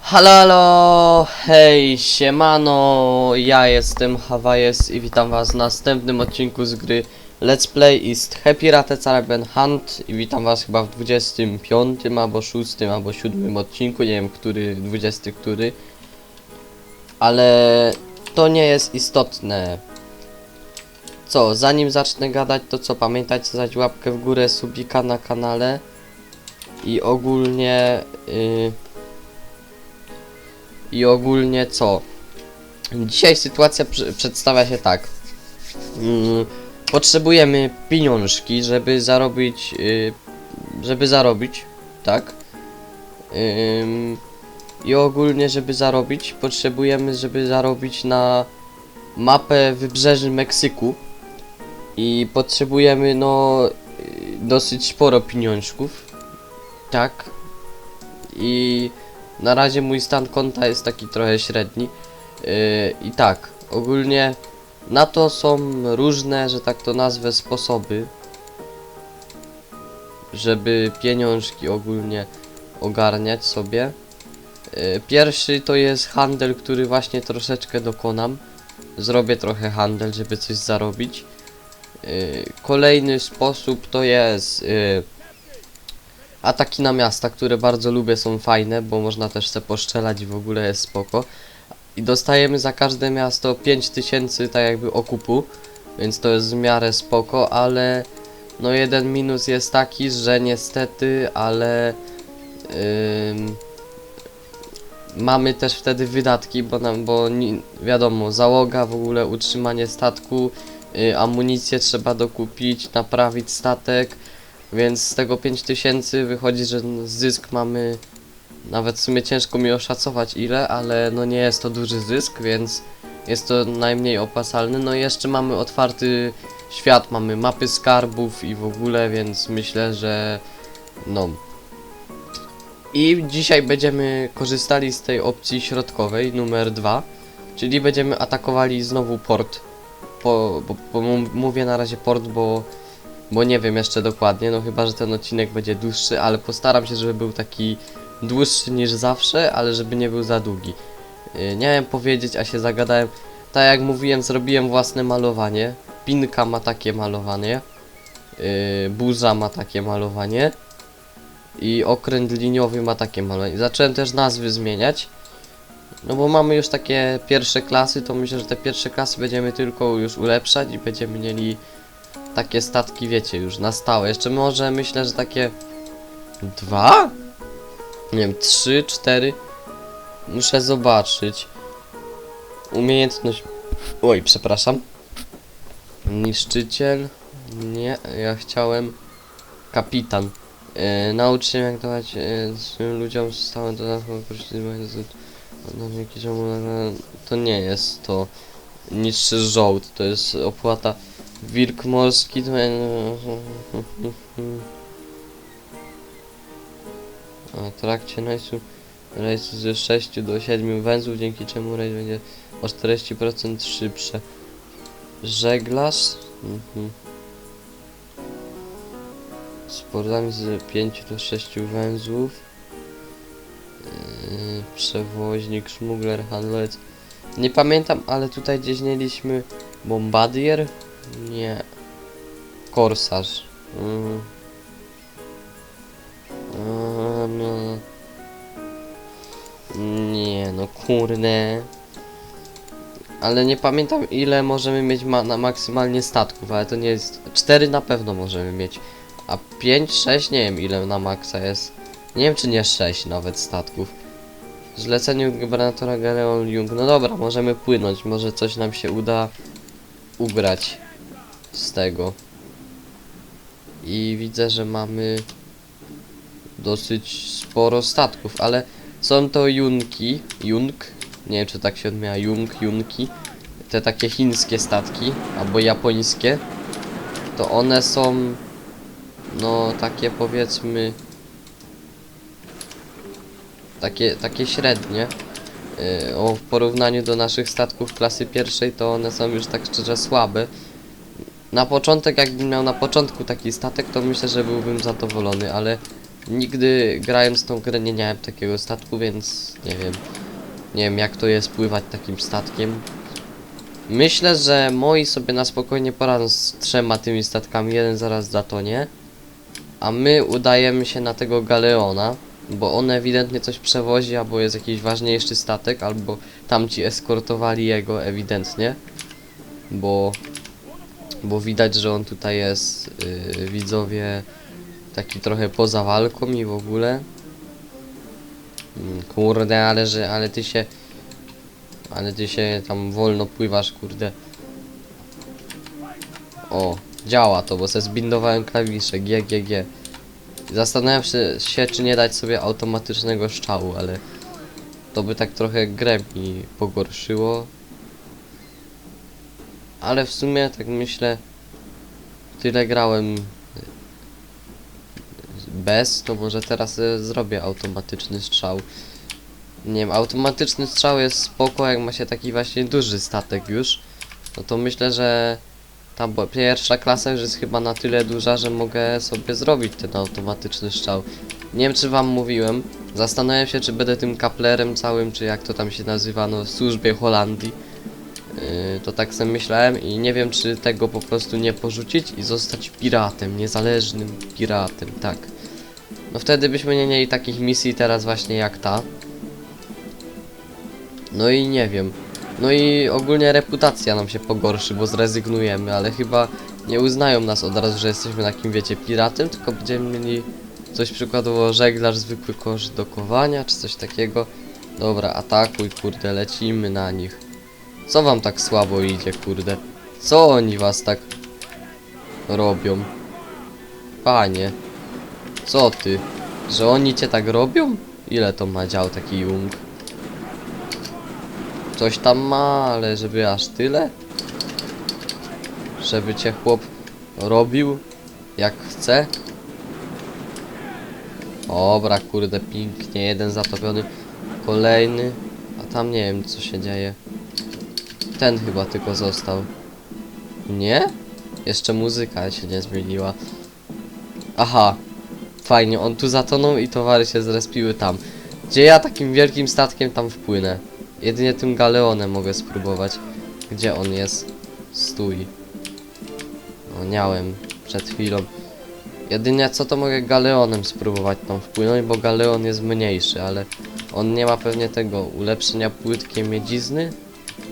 Halo, halo, hej, siemano, ja jestem Hawajes i witam was w następnym odcinku z gry Let's Play is Happy Ratet Arabian Hunt i witam was chyba w 25 albo 6 albo 7 odcinku, nie wiem który, 20 który, ale to nie jest istotne. Co, zanim zacznę gadać, to co, pamiętajcie dać łapkę w górę, subika na kanale i ogólnie... Yy, i ogólnie co? Dzisiaj sytuacja przedstawia się tak. Mm, potrzebujemy pieniążki, żeby zarobić, y, żeby zarobić, tak? Ym, I ogólnie, żeby zarobić, potrzebujemy, żeby zarobić na mapę wybrzeży Meksyku. I potrzebujemy, no, y, dosyć sporo pieniążków, tak? I na razie mój stan konta jest taki trochę średni. Yy, I tak, ogólnie na to są różne, że tak to nazwę, sposoby, żeby pieniążki ogólnie ogarniać sobie. Yy, Pierwszy to jest handel, który właśnie troszeczkę dokonam. Zrobię trochę handel, żeby coś zarobić. Yy, Kolejny sposób to jest yy, Ataki na miasta, które bardzo lubię, są fajne, bo można też se poszczelać i w ogóle jest spoko. I dostajemy za każde miasto 5000 tak jakby okupu, więc to jest w miarę spoko, ale no jeden minus jest taki, że niestety, ale ym, mamy też wtedy wydatki, bo nam, bo ni, wiadomo, załoga, w ogóle utrzymanie statku, y, amunicję trzeba dokupić, naprawić statek, więc z tego 5000 wychodzi, że zysk mamy nawet w sumie ciężko mi oszacować ile, ale no nie jest to duży zysk, więc jest to najmniej opłacalny. No i jeszcze mamy otwarty świat, mamy mapy skarbów i w ogóle, więc myślę, że no. I dzisiaj będziemy korzystali z tej opcji środkowej, numer 2, czyli będziemy atakowali znowu port. Po, bo, bo mówię na razie port, bo bo nie wiem jeszcze dokładnie, no chyba, że ten odcinek będzie dłuższy, ale postaram się, żeby był taki dłuższy niż zawsze, ale żeby nie był za długi. Nie wiem powiedzieć, a się zagadałem. Tak jak mówiłem, zrobiłem własne malowanie. Pinka ma takie malowanie. Yy, ma takie malowanie. I okręt liniowy ma takie malowanie. Zacząłem też nazwy zmieniać. No bo mamy już takie pierwsze klasy, to myślę, że te pierwsze klasy będziemy tylko już ulepszać i będziemy mieli takie statki, wiecie, już na stałe. Jeszcze może myślę, że takie dwa? Nie wiem, trzy, cztery. Muszę zobaczyć. Umiejętność. Oj, przepraszam. Niszczyciel. Nie, ja chciałem. Kapitan. E, naucz się jak dawać swym ludziom stałe dodatkowe To nie jest to niższy żołd, to jest opłata Wilk morski. A trakcie rejsu, rejsu ze 6 do 7 węzłów, dzięki czemu rejs będzie o 40% szybsze. Żeglarz? Mhm. Z portami z 5 do 6 węzłów. Yy, przewoźnik, szmugler, handlowiec. Nie pamiętam, ale tutaj gdzieś mieliśmy bombardier. Nie. Korsarz. Mm. No. Nie, no kurde. Ale nie pamiętam ile możemy mieć ma na maksymalnie statków, ale to nie jest... 4 na pewno możemy mieć. A 5, 6 nie wiem ile na maksa jest. Nie wiem czy nie 6 nawet statków. Zlecenie gubernatora Galeon Jung. No dobra, możemy płynąć. Może coś nam się uda ugrać z tego. I widzę, że mamy dosyć sporo statków, ale są to junki, jung, nie wiem czy tak się odmienia, jung, junki, te takie chińskie statki, albo japońskie, to one są, no takie powiedzmy, takie, takie średnie, Yy, o, w porównaniu do naszych statków klasy pierwszej, to one są już tak szczerze słabe. Na początek, jakbym miał na początku taki statek, to myślę, że byłbym zadowolony, ale Nigdy grając tą grę nie miałem takiego statku, więc nie wiem. Nie wiem jak to jest pływać takim statkiem. Myślę, że moi sobie na spokojnie poradzą z trzema tymi statkami, jeden zaraz zatonie. A my udajemy się na tego galeona, bo on ewidentnie coś przewozi, albo jest jakiś ważniejszy statek, albo tamci eskortowali jego ewidentnie. Bo, bo widać, że on tutaj jest, yy, widzowie, taki trochę poza walką i w ogóle. Mm, Kurde, ale że, ale ty się, ale ty się tam wolno pływasz, kurde. O, działa to, bo se zbindowałem klawisze G, G, G. Zastanawiam się, czy nie dać sobie automatycznego strzału, ale to by tak trochę grę mi pogorszyło. Ale w sumie, tak myślę, tyle grałem bez, to może teraz e, zrobię automatyczny strzał. Nie wiem, automatyczny strzał jest spoko, jak ma się taki właśnie duży statek już. No to myślę, że ta pierwsza klasa już jest chyba na tyle duża, że mogę sobie zrobić ten automatyczny strzał. Nie wiem czy wam mówiłem, zastanawiam się czy będę tym kaplerem całym, czy jak to tam się nazywa, no w służbie Holandii. Yy, to tak sobie myślałem i nie wiem czy tego po prostu nie porzucić i zostać piratem, niezależnym piratem, tak. No wtedy byśmy nie mieli takich misji teraz właśnie jak ta. No i nie wiem. No i ogólnie reputacja nam się pogorszy, bo zrezygnujemy, ale chyba nie uznają nas od razu, że jesteśmy takim, wiecie, piratem, tylko będziemy mieli coś przykładowo żeglarz, zwykły kosz do kowania, czy coś takiego. Dobra, atakuj, kurde, lecimy na nich. Co wam tak słabo idzie, kurde? Co oni was tak robią? Panie, co ty? Że oni cię tak robią? Ile to ma dział taki jung? Coś tam ma, ale żeby aż tyle? Żeby cię chłop robił jak chce? Dobra, kurde, pięknie, jeden zatopiony, kolejny, a tam nie wiem co się dzieje. Ten chyba tylko został. Nie? Jeszcze muzyka się nie zmieniła. Aha, fajnie, on tu zatonął i towary się zrespiły tam. Gdzie ja takim wielkim statkiem tam wpłynę? Jedynie tym galeonem mogę spróbować. Gdzie on jest? Stój. No miałem przed chwilą. Jedynie co to mogę galeonem spróbować tam wpłynąć, bo galeon jest mniejszy, ale on nie ma pewnie tego ulepszenia płytkiej miedzizny,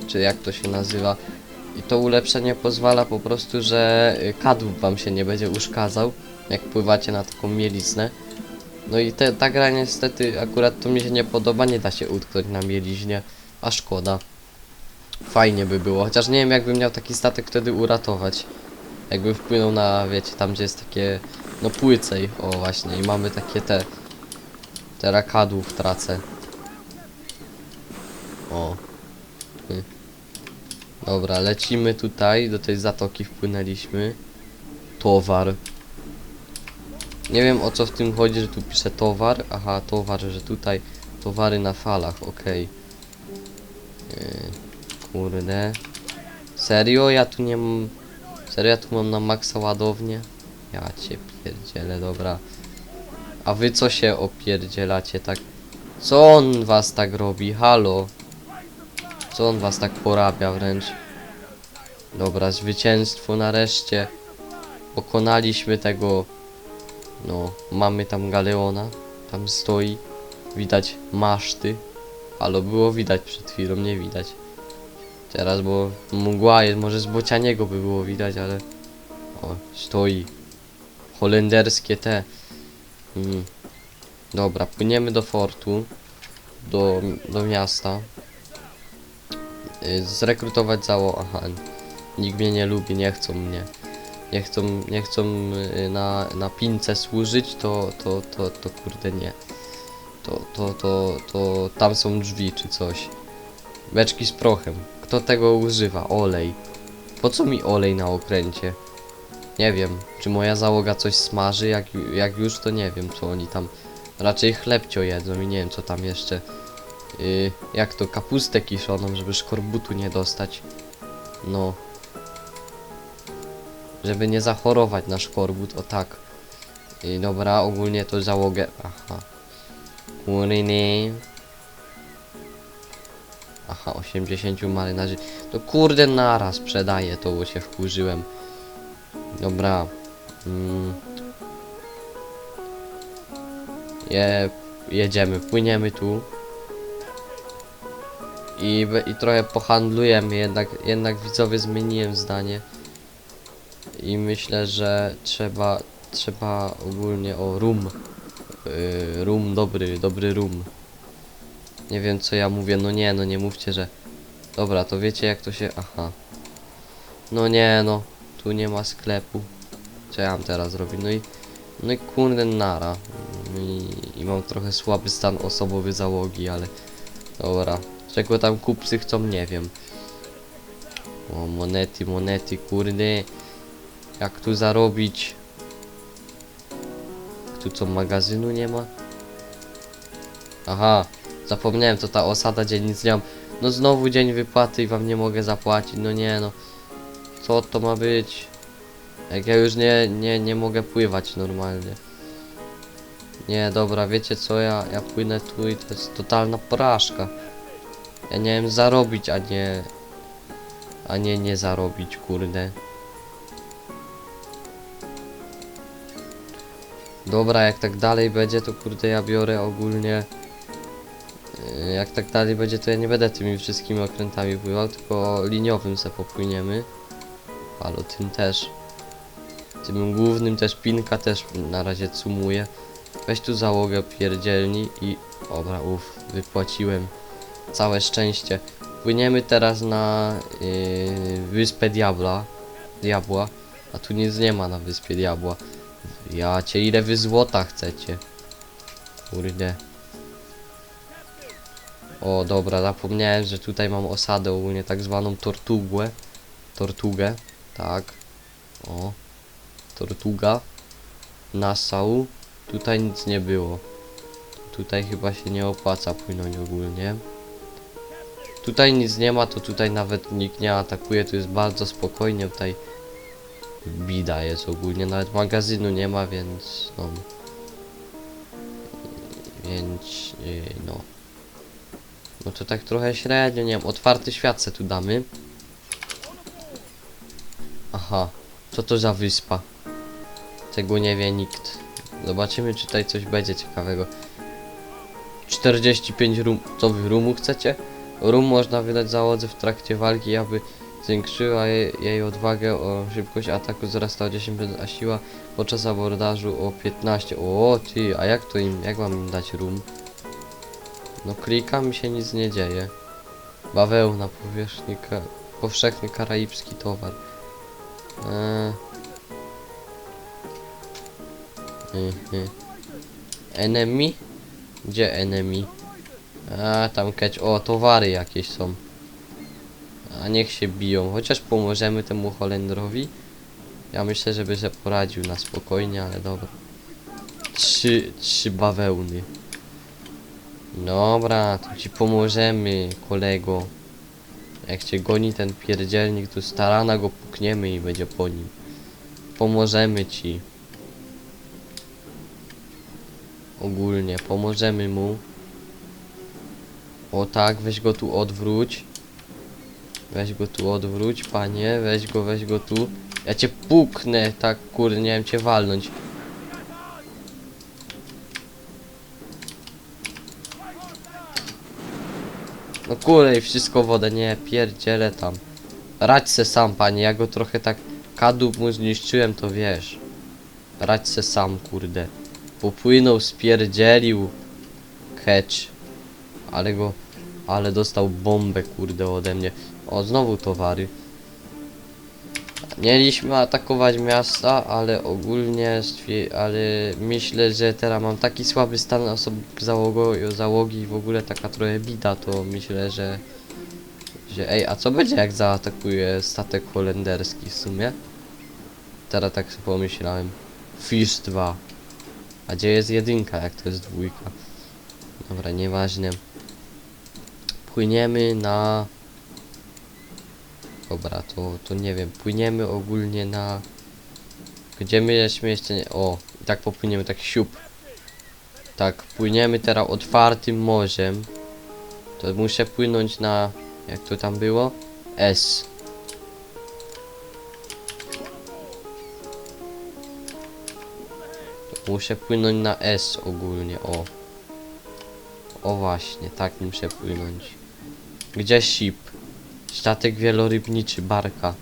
czy jak to się nazywa. I to ulepszenie pozwala po prostu, że y, kadłub wam się nie będzie uszkadzał, jak pływacie na taką mieliznę. No i te, ta gra niestety akurat to mi się nie podoba, nie da się utknąć na mieliźnie, a szkoda. Fajnie by było, chociaż nie wiem jakbym miał taki statek wtedy uratować. Jakby wpłynął na, wiecie, tam gdzie jest takie, no płycej, o właśnie, i mamy takie te, te rakadłów tracę. O. Dobra, lecimy tutaj, do tej zatoki wpłynęliśmy. Towar. Nie wiem o co w tym chodzi, że tu pisze towar. Aha, towar, że tutaj towary na falach, okej. Yy, kurde. Serio? Ja tu nie mam... Serio? Ja tu mam na maksa ładownię? Ja cię pierdzielę, dobra. A wy co się opierdzielacie tak? Co on was tak robi? Halo? Co on was tak porabia wręcz? Dobra, zwycięstwo nareszcie. Pokonaliśmy tego no, mamy tam galeona, tam stoi, widać maszty, ale było widać przed chwilą, nie widać. Teraz, bo mgła jest, może z bocianiego by było widać, ale o, stoi. Holenderskie te. Mm. Dobra, płyniemy do fortu, do, do miasta. Y, Zrekrutować zało, aha, nikt mnie nie lubi, nie chcą mnie nie chcą, nie chcą y, na, na pince służyć, to, to, to, to kurde nie. To, to, to, to tam są drzwi czy coś. Beczki z prochem. Kto tego używa? Olej. Po co mi olej na okręcie? Nie wiem. Czy moja załoga coś smaży? Jak, jak już to nie wiem co oni tam. Raczej chlebcio jedzą i nie wiem co tam jeszcze. Yy, jak to kapustę kiszoną, żeby szkorbutu nie dostać. No, żeby nie zachorować na szkorbut, o tak. I dobra, ogólnie to załogę. Aha. Kuryny. Aha, 80 marynarzy. To kurde naraz sprzedaję to, bo się wkurzyłem. Dobra. Mm. Je, jedziemy, płyniemy tu. I, I trochę pohandlujemy, jednak, jednak widzowie zmieniłem zdanie. I myślę, że trzeba, trzeba ogólnie o rum. Yy, rum dobry, dobry rum. Nie wiem co ja mówię, no nie, no nie mówcie, że... Dobra, to wiecie jak to się... Aha. No nie, no. Tu nie ma sklepu. Co ja mam teraz robić? No i... No i kurde nara. I, I mam trochę słaby stan osobowy załogi, ale... Dobra. Czego tam kupcy chcą, nie wiem. O, monety, monety, kurde. Jak tu zarobić? Tu co, magazynu nie ma? Aha, zapomniałem, to ta osada dzielnic nie mam. No znowu dzień wypłaty i wam nie mogę zapłacić, no nie no. Co to ma być? Jak ja już nie, nie, nie mogę pływać normalnie. Nie, dobra, wiecie co, ja, ja płynę tu i to jest totalna porażka. Ja nie wiem zarobić, a nie... A nie nie zarobić, kurde. Dobra, jak tak dalej będzie, to kurde ja biorę ogólnie... Yy, Jak tak dalej będzie, to ja nie będę tymi wszystkimi okrętami pływał, tylko liniowym se popłyniemy. Ale tym też. Tym głównym też pinka też na razie cumuję. Weź tu załogę pierdzielni i... Dobra, uff, wypłaciłem. Całe szczęście. Płyniemy teraz na yy, wyspę Diabla. Diabła. A tu nic nie ma na wyspie Diabła. Ja cię ile wy złota chcecie? Kurde. O dobra, zapomniałem, że tutaj mam osadę ogólnie tak zwaną tortugę. Tortugę, tak. O. Tortuga. Nassau. Tutaj nic nie było. Tutaj chyba się nie opłaca płynąć ogólnie. Tutaj nic nie ma, to tutaj nawet nikt nie atakuje, tu jest bardzo spokojnie, tutaj bida jest ogólnie, nawet magazynu nie ma, więc no. Więc yy, no. No to tak trochę średnio, nie wiem, otwarty świat se tu damy. Aha, co to za wyspa? Tego nie wie nikt. Zobaczymy, czy tutaj coś będzie ciekawego. 45 rum. Co wy rumu chcecie? Rum można wydać załodze w trakcie walki, aby zwiększyła jej, jej odwagę o szybkość ataku wzrasta o 10%, a siła podczas abordażu o 15. O ty, a jak to im, jak mam im dać rum? No klikam mi się nic nie dzieje. Bawełna, powierzchni, ka powszechny karaibski towar. Eee. Enemy? Gdzie enemy? A tam keć, o towary jakieś są. A niech się biją, chociaż pomożemy temu Holendrowi. Ja myślę, żeby się poradził na spokojnie, ale dobra. Trzy, trzy bawełny. Dobra, to ci pomożemy, kolego. Jak cię goni ten pierdzielnik, to starana go pukniemy i będzie po nim. Pomożemy ci. Ogólnie, pomożemy mu. O tak, weź go tu odwróć. Weź go tu odwróć, panie. Weź go, weź go tu. Ja cię puknę, tak kurde, nie wiem cię walnąć. No kurde, i wszystko wodę, nie, pierdzielę tam. Radź se sam, panie, ja go trochę tak kadłub mu zniszczyłem, to wiesz. Radź se sam, kurde. Popłynął, spierdzielił. Catch. Ale go... Ale dostał bombę, kurde, ode mnie. O, znowu towary. Mieliśmy atakować miasta, ale ogólnie ale myślę, że teraz mam taki słaby stan osob załogo załogi w ogóle taka trochę bida, to myślę, że że ej, a co będzie jak zaatakuje statek holenderski w sumie? Teraz tak sobie pomyślałem. Fish 2. A gdzie jest jedynka, jak to jest dwójka? Dobra, nieważne. Płyniemy na... Dobra, to, to nie wiem. Płyniemy ogólnie na... Gdzie my żeśmy jeszcze nie... O, tak popłyniemy, tak siup. Tak, płyniemy teraz otwartym morzem. To muszę płynąć na... Jak to tam było? S. Muszę płynąć na S ogólnie, o. O właśnie, tak muszę płynąć. Gdzie sip? Statek wielorybniczy, barka.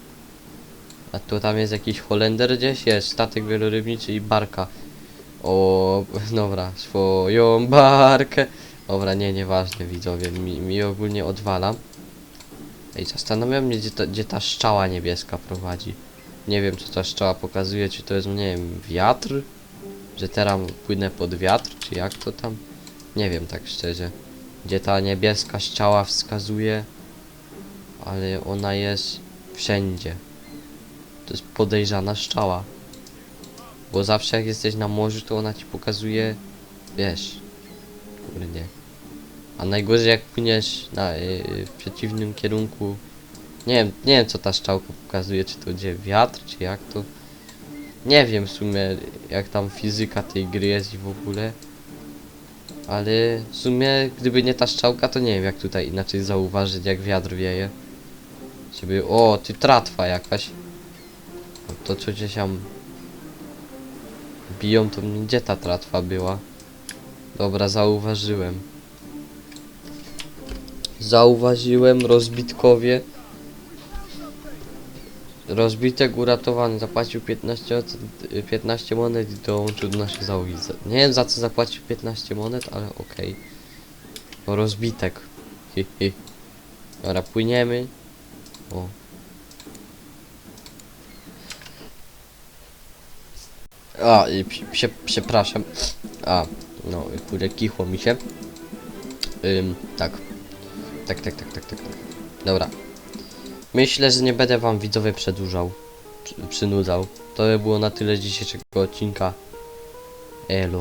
A to tam jest jakiś Holender gdzieś? Jest, statek wielorybniczy i barka. O, dobra, swoją barkę. Dobra, nie, nieważne widzowie, mi, mi ogólnie odwalam. Ej, zastanawiam mnie, gdzie ta, gdzie ta szczała niebieska prowadzi. Nie wiem, co ta szczała pokazuje, czy to jest, nie wiem, wiatr? Że teraz płynę pod wiatr, czy jak to tam? Nie wiem, tak szczerze. Gdzie ta niebieska szczała wskazuje, ale ona jest wszędzie. To jest podejrzana szczała. Bo zawsze jak jesteś na morzu, to ona ci pokazuje, wiesz, kurde. A najgorzej jak płyniesz na, y, w przeciwnym kierunku. Nie wiem, nie wiem co ta szczałka pokazuje, czy to gdzie wiatr, czy jak to. Nie wiem w sumie jak tam fizyka tej gry jest i w ogóle. Ale w sumie gdyby nie ta szczałka, to nie wiem jak tutaj inaczej zauważyć jak wiatr wieje. Żeby, o, ty tratwa jakaś. No to gdzieś tam biją, to gdzie ta tratwa była? Dobra, zauważyłem. Zauważyłem rozbitkowie. Rozbitek uratowany, zapłacił 15, oc- y, 15 monet i dołączył do naszej załogi. Za- Nie wiem za co zapłacił 15 monet, ale okej. No rozbitek. Hi. Dobra, płyniemy. O. A, i prze, przepraszam. A, no, kurde, kichło mi się. Ym, tak. Tak, tak, tak, tak, tak. tak. Dobra. Myślę, że nie będę wam widzowie przedłużał. Przy, przynudzał. To by było na tyle dzisiejszego odcinka. Elo.